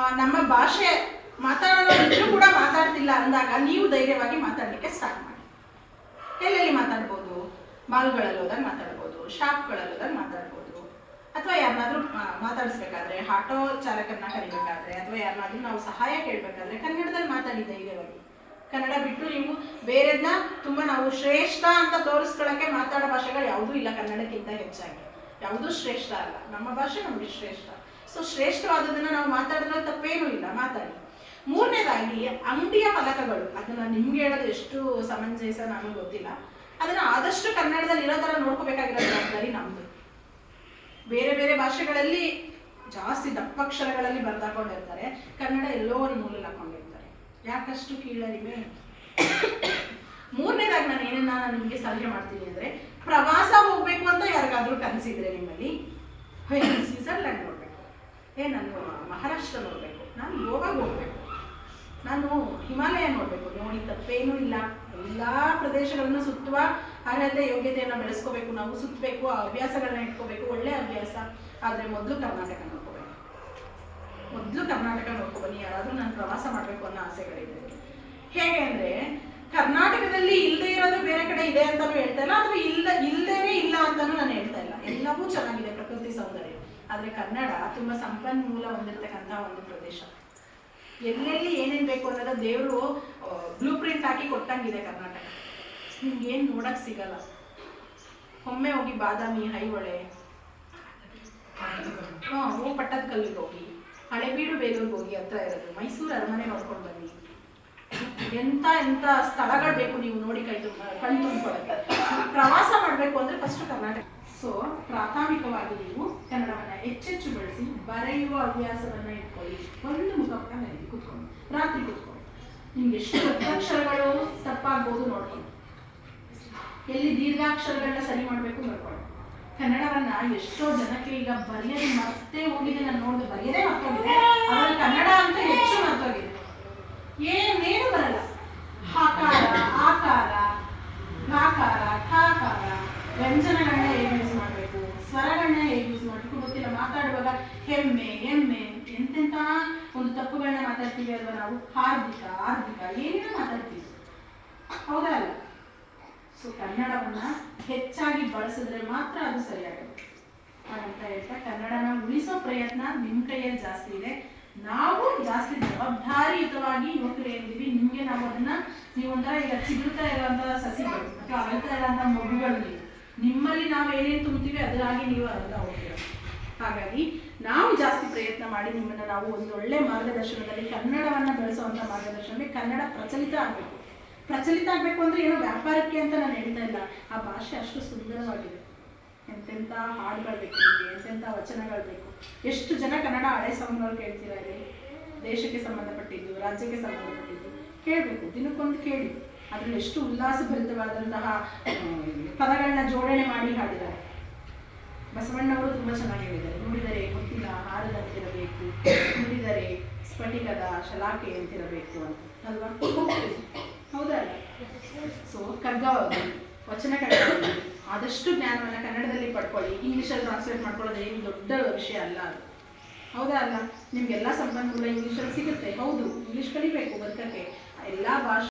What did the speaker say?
ನಮ್ಮ ಭಾಷೆ ಮಾತಾಡೋರು ಕೂಡ ಮಾತಾಡ್ತಿಲ್ಲ ಅಂದಾಗ ನೀವು ಧೈರ್ಯವಾಗಿ ಮಾತಾಡಲಿಕ್ಕೆ ಸ್ಟಾರ್ಟ್ ಮಾಡಿ. ಎಲ್ಲೆಲ್ಲಿ ಮಾತಾಡ್ಬೋದು? ಮಾಲ್ಗಳಲ್ಲಿ ಹೋದಾಗ ಮಾತಾಡ್ಬೋದು ಶಾಪ್ಗಳಲ್ಲಿ ಹೋದಾಗ ಮಾತಾಡ್ಬೋದು. ಅಥವಾ ಯಾರನ್ನಾದ್ರೂ ಮಾತಾಡಿಸ್ಬೇಕಾದ್ರೆ, ಆಟೋ ಚಾಲಕರನ್ನ ಕರಿಬೇಕಾದ್ರೆ, ಅಥವಾ ಯಾರನ್ನಾದ್ರೂ ನಾವು ಸಹಾಯ ಕೇಳಬೇಕಾದ್ರೆ ಕನ್ನಡದಲ್ಲಿ ಮಾತಾಡಿ ಧೈರ್ಯವಾಗಿ. ಕನ್ನಡ ಬಿಟ್ಟು ನೀವು ಬೇರೆದನ್ನ ತುಂಬ ನಾವು ಶ್ರೇಷ್ಠ ಅಂತ ತೋರಿಸ್ಕೊಳ್ಳೋಕ್ಕೆ ಮಾತಾಡೋ ಭಾಷೆಗಳು ಯಾವುದೂ ಇಲ್ಲ ಕನ್ನಡಕ್ಕಿಂತ ಹೆಚ್ಚಾಗಿ. ಯಾವುದೂ ಶ್ರೇಷ್ಠ ಅಲ್ಲ. ನಮ್ಮ ಭಾಷೆ ನಮಗೆ ಶ್ರೇಷ್ಠ. ಸೊ ಶ್ರೇಷ್ಠವಾದದನ್ನ ನಾವು ಮಾತಾಡಿದ್ರೆ ತಪ್ಪೇನೂ ಇಲ್ಲ. ಮಾತಾಡಿ. ಮೂರನೇದಾಗಿ, ಅಂಗಡಿಯ ಫಲಕಗಳು. ಅದನ್ನ ನಿಮ್ಗೆ ಹೇಳೋದು ಎಷ್ಟು ಸಮಂಜಸ ನಮಗೆ ಗೊತ್ತಿಲ್ಲ. ಅದನ್ನ ಆದಷ್ಟು ಕನ್ನಡದಲ್ಲಿ ಇರೋ ತರ ನೋಡ್ಕೋಬೇಕಾಗಿರೋ ಜವಾಬ್ದಾರಿ ನಮ್ದು. ಬೇರೆ ಬೇರೆ ಭಾಷೆಗಳಲ್ಲಿ ಜಾಸ್ತಿ ದಪ್ಪಕ್ಷರಗಳಲ್ಲಿ ಬರ್ದಾಕೊಂಡಿರ್ತಾರೆ. ಕನ್ನಡ ಎಲ್ಲೋ ಒಂದು ಮೂಲ ಹಾಕೊಂಡಿರ್ತಾರೆ. ಯಾಕಷ್ಟು ಕೀಳರಿಮೆ? ಮೂರನೇದಾಗಿ ನಾನು ಏನನ್ನ ನಾನು ನಿಮಗೆ ಸಲಹೆ ಮಾಡ್ತೀನಿ ಅಂದ್ರೆ, ಪ್ರವಾಸ ಹೋಗ್ಬೇಕು ಅಂತ ಯಾರಿಗಾದ್ರೂ ಕನಸಿದ್ರೆ ನಿಮ್ಮಲ್ಲಿ ಹೇ ನಾನು ಸ್ವಿಟ್ಜರ್ಲ್ಯಾಂಡ್ ನೋಡ್ಬೇಕು ಏ, ನಾನು ಮಹಾರಾಷ್ಟ್ರ ನೋಡಬೇಕು. ನಾನು ಗೋವಾಗ ಹೋಗ್ಬೇಕು. ನಾನು ಹಿಮಾಲಯ ನೋಡಬೇಕು. ನೋಡಿ, ತಪ್ಪೇನೂ ಇಲ್ಲ. ಎಲ್ಲ ಪ್ರದೇಶಗಳನ್ನು ಸುತ್ತುವ ಅರ್ಹತೆ, ಯೋಗ್ಯತೆಯನ್ನು ಬೆಳೆಸ್ಕೋಬೇಕು. ನಾವು ಸುತ್ತಬೇಕು, ಆ ಅಭ್ಯಾಸಗಳನ್ನ ಇಟ್ಕೋಬೇಕು. ಒಳ್ಳೆ ಅಭ್ಯಾಸ. ಆದರೆ ಮೊದಲು ಕರ್ನಾಟಕ ನೋಡ್ಕೋಬೇಕು. ಮೊದಲು ಕರ್ನಾಟಕ ನೋಡ್ಕೊಬನ್ನಿ. ಯಾರಾದರೂ ನಾನು ಪ್ರವಾಸ ಮಾಡಬೇಕು ಅನ್ನೋ ಆಸೆಗಳಿದೆ. ಹೇಗೆ ಅಂದರೆ, ಕರ್ನಾಟಕದಲ್ಲಿ ಇಲ್ಲದೆ ಇರೋದು ಬೇರೆ ಕಡೆ ಇದೆ ಅಂತಲೂ ಹೇಳ್ತಾ ಇಲ್ಲ. ಆದರೆ ಇಲ್ಲ ಇಲ್ಲದೇನೆ ಇಲ್ಲ ಅಂತಲೂ ನಾನು ಹೇಳ್ತಾ ಇಲ್ಲ. ಎಲ್ಲವೂ ಚೆನ್ನಾಗಿದೆ. ಪ್ರಕೃತಿ ಸೌಂದರ್ಯ. ಆದ್ರೆ ಕನ್ನಡ ತುಂಬಾ ಸಂಪನ್ಮೂಲ ಹೊಂದಿರತಕ್ಕಂತ ಒಂದು ಪ್ರದೇಶ. ಎಲ್ಲೆಲ್ಲಿ ಏನೇನ್ ಬೇಕು ಅನ್ನೋದ ದೇವರು ಬ್ಲೂ ಪ್ರಿಂಟ್ ಹಾಕಿ ಕೊಟ್ಟಂಗಿದೆ ಕರ್ನಾಟಕ. ನಿಮ್ಗೆ ಏನು ನೋಡಕ್ ಸಿಗಲ್ಲ. ಒಮ್ಮೆ ಹೋಗಿ ಬಾದಾಮಿ, ಹೈಹೊಳೆ, ಹಾ ಹೋಗಿ ಪಟ್ಟದ ಕಲ್ಲಿಗೆ ಹೋಗಿ, ಹಳೆಬೀಡು ಬೇಲೂರಿಗೆ ಹೋಗಿ ಹತ್ರ ಇರೋದು, ಮೈಸೂರು ಅರಮನೆ ನೋಡ್ಕೊಂಡು ಬನ್ನಿ. ಎಂತ ಎಂತ ಸ್ಥಳಗಳು ಬೇಕು ನೀವು ನೋಡಿ ಕೈ ತುಂಬ, ಕಣ್ ತುಂಬಿಕೊಳ್ಳುತ್ತೆ ಪ್ರವಾಸ ಮಾಡಬೇಕು ಅಂದ್ರೆ ಫಸ್ಟ್ ಕರ್ನಾಟಕ. ಸೊ ಪ್ರಾಥಮಿಕವಾಗಿ ನೀವು ಕನ್ನಡವನ್ನ ಹೆಚ್ಚೆಚ್ಚು ಬಳಸಿ, ಬರೆಯುವ ಅಭ್ಯಾಸವನ್ನು ಇಟ್ಕೊಳ್ಳಿ. ಒಂದು ಮುಖಪುಟ ನನಗೆ ಕುತ್ಕೊಂಡು ರಾತ್ರಿ ಕೂತ್ಕೊಂಡು ನಿಮ್ಗೆ ಎಷ್ಟು ಅಕ್ಷರಗಳು ತಪ್ಪಾಗ್ಬೋದು ನೋಡ್ಕೊಂಡು ಎಲ್ಲಿ ದೀರ್ಘಾಕ್ಷರಗಳನ್ನ ಸರಿ ಮಾಡಬೇಕು ನೋಡ್ಕೊಳ್ಳಿ. ಕನ್ನಡವನ್ನ ಎಷ್ಟೋ ಜನಕ್ಕೆ ಈಗ ಬರೆಯದೆ ಮತ್ತೆ ಹೋಗಿದೆ. ನಾನು ನೋಡಿದೆ ಬರೆಯದೇ ಮರ್ತೋಗಿದೆ. ಅವರ ಕನ್ನಡ ಅಂತ ಹೆಚ್ಚು ಮರ್ತೋಗಿದೆ. ಏನೇನು ಬರಲ್ಲ. ಆಕಾರ ಆಕಾರ ಕಾಕಾರ ಠಾಕಾರ ವ್ಯಂಜನಗಳನ್ನ ಹೇಗೆ ಯೂಸ್ ಮಾಡಬೇಕು ಸ್ವರಗಳನ್ನ ಹೇಗೆ ಯೂಸ್ ಮಾಡಬೇಕು ಗೊತ್ತಿಲ್ಲ ಮಾತಾಡುವಾಗ ಹೆಮ್ಮೆ ಎಮ್ಮೆ ಎಂತೆಂತ ಒಂದು ತಪ್ಪುಗಳನ್ನ ಮಾತಾಡ್ತೀವಿ ಅಲ್ವಾ ನಾವು? ಹಾರ್ದಿಕ ಆರ್ಧಿಕ ಏನೇನೋ ಮಾತಾಡ್ತೀವಿ. ಹೌದಾ ಅಲ್ಲ? ಸೊ ಕನ್ನಡವನ್ನ ಹೆಚ್ಚಾಗಿ ಬಳಸಿದ್ರೆ ಮಾತ್ರ ಅದು ಸರಿಯಾಗುತ್ತೆ. ಹಾಗಂತ ಹೇಳ್ತಾ, ಕನ್ನಡನ ಉಳಿಸೋ ಪ್ರಯತ್ನ ನಿಮ್ ಕೈಯಲ್ಲಿ ಜಾಸ್ತಿ ಇದೆ. ನಾವು ಜಾಸ್ತಿ ಜವಾಬ್ದಾರಿಯುತವಾಗಿ ಯುವಕರು ಏನಿದ್ದೀವಿ ನಿಮ್ಗೆ ನಾವು ಅದನ್ನ ನೀವು ಒಂಥರ ಈಗ ಚಿಗುರ್ತಾ ಇರುವಂತ ಸಸಿಗಳು ಅಥವಾ ಅಗಲ್ತಾ ಇರುವಂತ ಮಗುಗಳು ನೀವು. ನಿಮ್ಮಲ್ಲಿ ನಾವು ಏನೇನು ತುಂಬ್ತೀವಿ ಅದರಾಗಿ ನೀವು ಅರ್ಥ ಹೋಗ್ತೀರ. ಹಾಗಾಗಿ ನಾವು ಜಾಸ್ತಿ ಪ್ರಯತ್ನ ಮಾಡಿ ನಿಮ್ಮನ್ನ ನಾವು ಒಂದು ಒಳ್ಳೆ ಮಾರ್ಗದರ್ಶನದಲ್ಲಿ ಕನ್ನಡವನ್ನ ಬೆಳೆಸುವಂತ ಮಾರ್ಗದರ್ಶನದಲ್ಲಿ ಕನ್ನಡ ಪ್ರಚಲಿತ ಆಗಬೇಕು. ಪ್ರಚಲಿತ ಆಗಬೇಕು ಅಂದ್ರೆ ಏನೋ ವ್ಯಾಪಾರಕ್ಕೆ ಅಂತ ನಾನು ಹೇಳ್ತಾ ಇಲ್ಲ. ಆ ಭಾಷೆ ಅಷ್ಟು ಸುಂದರವಾಗಿದೆ. ಎಂತೆಂಥ ಹಾಡುಗಳು ಬೇಕು ನಿಮಗೆ ಎಂತೆಂಥ ವಚನಗಳು ಬೇಕು. ಎಷ್ಟು ಜನ ಕನ್ನಡ ಹಳೆ ಸಾಂಗ್ಗಳು ಕೇಳ್ತೀರಾ ಇಲ್ಲಿ? ದೇಶಕ್ಕೆ ಸಂಬಂಧಪಟ್ಟಿದ್ದು, ರಾಜ್ಯಕ್ಕೆ ಸಂಬಂಧಪಟ್ಟಿದ್ದು. ಕೇಳಬೇಕು, ದಿನಕ್ಕೊಂದು ಕೇಳಿ. ಅದ್ರಲ್ಲಿ ಎಷ್ಟು ಉಲ್ಲಾಸಭರಿತವಾದಂತಹ ಪದಗಳನ್ನ ಜೋಡಣೆ ಮಾಡಿ ಹಾಡಿದ್ದಾರೆ. ಬಸವಣ್ಣವರು ತುಂಬಾ ಚೆನ್ನಾಗಿ ಹೇಳಿದ್ದಾರೆ. ನೋಡಿದರೆ ಸ್ಫಟಿಕದ ಶಲಾಕೆ ಅಂತಿರಬೇಕು ಅಂತ. ಅಲ್ವಾ? ಹೌದಲ್ಲ ಸೊ ವಚನ ಕಡಿಮೆ ಆದಷ್ಟು ಜ್ಞಾನವನ್ನು ಕನ್ನಡದಲ್ಲಿ ಪಡ್ಕೊಳ್ಳಿ. ಇಂಗ್ಲೀಷಲ್ಲಿ ಟ್ರಾನ್ಸ್ಲೇಟ್ ಮಾಡ್ಕೊಳ್ಳೋದು ಏನು ದೊಡ್ಡ ವಿಷಯ ಅಲ್ಲ ಅದು. ಹೌದಾ ಅಲ್ಲ? ನಿಮ್ಗೆಲ್ಲ ಸಂಪನ್ಮೂಲ ಇಂಗ್ಲೀಷಲ್ಲಿ ಸಿಗುತ್ತೆ. ಹೌದು. ಇಂಗ್ಲೀಷ್ ಕಲಿಬೇಕು, ಬದುಕಕ್ಕೆ. ಎಲ್ಲ ಭಾಷೆ